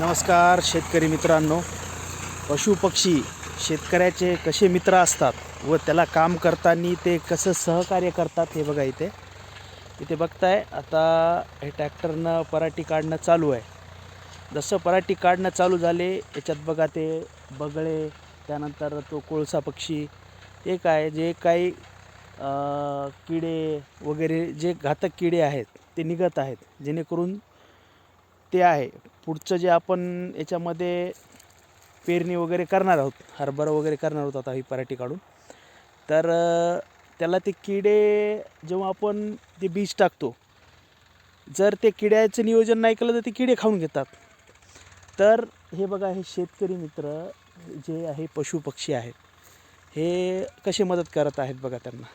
नमस्कार शेतकरी मित्रांनो. पशुपक्षी शेतकऱ्याचे कसे मित्र असतात व त्याला काम करताना ते कसं सहकार्य करतात हे बघा इथे. इथे बघताय आता हे ट्रॅक्टरनं पराठी काढणं चालू आहे. जसं पराठी काढणं चालू झाले याच्यात बघा ते बगळे त्यानंतर तो कोळसा पक्षी हे काय जे काही किडे वगैरे जे घातक किडे आहेत ते निघत आहेत. जेणेकरून ते आहे. पुढचं जे आपण याच्यामध्ये पेरणी वगैरे करणार आहोत हरभरा वगैरे करणार आहोत आता ही पराठी काढून तर त्याला ते किडे जेव्हा आपण ते बीज टाकतो जर ते किड्याचं नियोजन नाही केलं तर ते किडे खाऊन घेतात. तर हे बघा हे शेतकरी मित्र जे आहे पशुपक्षी आहेत हे कसे मदत करत आहेत बघा त्यांना.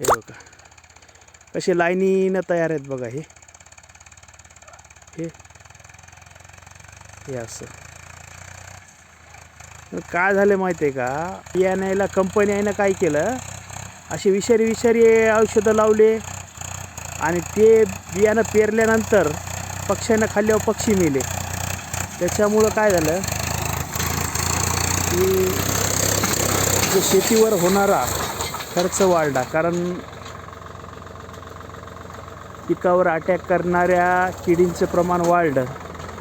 हे बघा. कसे लाईनीनं तयार आहेत बघा हे. हे हे असं. काय झालं माहिती आहे का? बियाण्याला कंपनी आहे ना काय केलं? असे विषारी विषारी औषधं लावले आणि ते बियाणं पेरल्यानंतर पक्ष्यांना खाल्ल्यावर पक्षी मेले. त्याच्यामुळं काय झालं? की जो शेतीवर होणारा खर्च वाढला. कारण पिकावर अटॅक करणाऱ्या किडींचं प्रमाण वाढलं.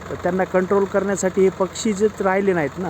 तर त्यांना कंट्रोल करण्यासाठी हे पक्षी जे राहिले नाहीत ना.